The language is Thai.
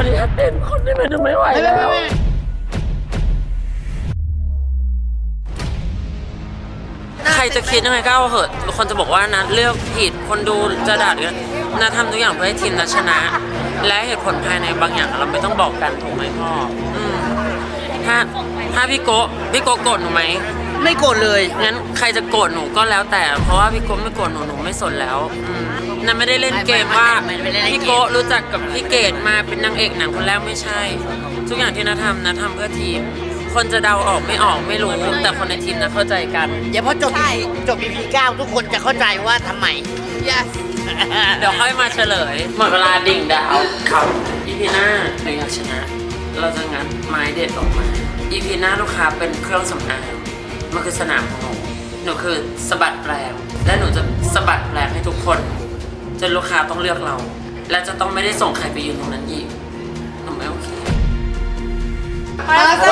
อนุญาตเต้นคนได้ไหมหนูไม่ไหวไม่แล้วไม่ไม่ใครจะคิดยังไงก็เอาเหอะคนจะบอกว่านัดเลือกผิดคนดูจะด่าหรือนัดทำทุกอย่างเพื่อให้ทีมนัดชนะ และเหตุผลภายในบางอย่างเราไม่ต้องบอกกันถูกไหมพ่ออืมถ้าถ้าพี่โกะพี่โกะโกรธหนูไหม ไม่โกรธเลยงั้นใครจะโกรธหนูก็แล้วแต่ เพราะว่าพี่โกะไม่โกรธหนูหนูไม่สนแล้วอืมนั่นไม่ได้เล่นเกมว่าไม่ไม่ไม่ได้เล่นเกม พี่โกะรู้จักกับพี่เกดมาเป็นนางเอกหนังคนแรกไม่ใช่ ทุกอย่างที่นัททำนัททำเพื่อทีม คนจะเดาออกไม่ออกไม่รู้แต่คนในทีมนัทเข้าใจกัน เดี๋ยวพอจบ EP จบ EP 9ทุกคนจะเข้าใจว่าทำไม yes เดี๋ยวค่อยมาเฉลย หมดเวลาดิ่งดาวครับ อีพีหน้าหนูอยากชนะ เราจะงัดไม้เด็ดออกมา อีพีหน้าลูกค้าเป็นเครื่องสำอาง มันคือสนามของหนู หนูคือสะบัดแปลง และหนูจะสะบัดแปลงให้ทุกคน จนลูกค้าต้องเลือกเรา และจะต้องไม่ได้ส่งใครไปยืนตรงนั้นอีกหนูไม่โอเค มาส